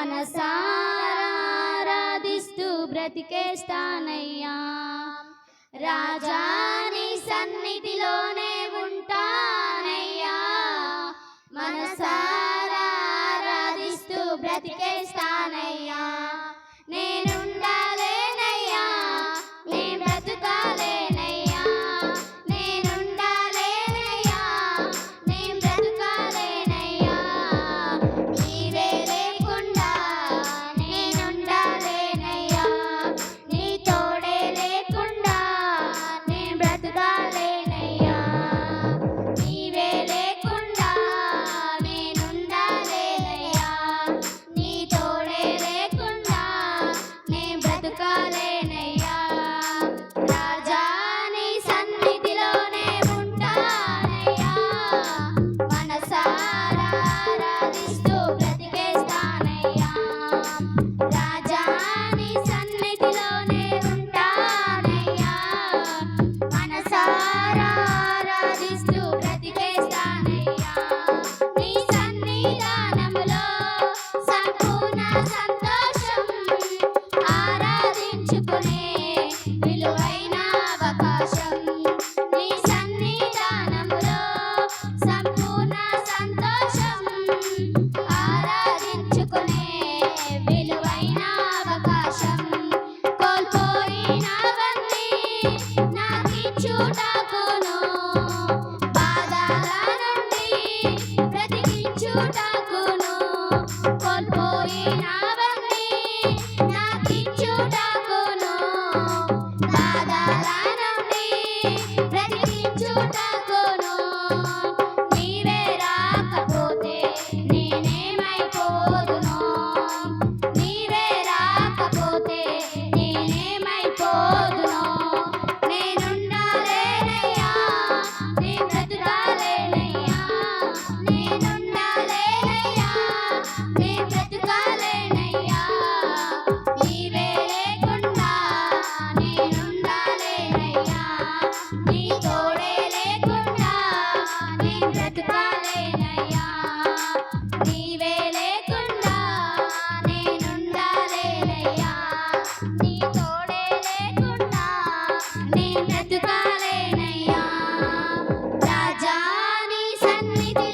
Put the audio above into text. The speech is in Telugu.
మనసారాధిస్తూ బ్రతికేస్తానయ్యా. రాజాని సన్నిధిలోనే నాకిచ్చుటకును బాధల నుండి బ్రతికించుటకును నీ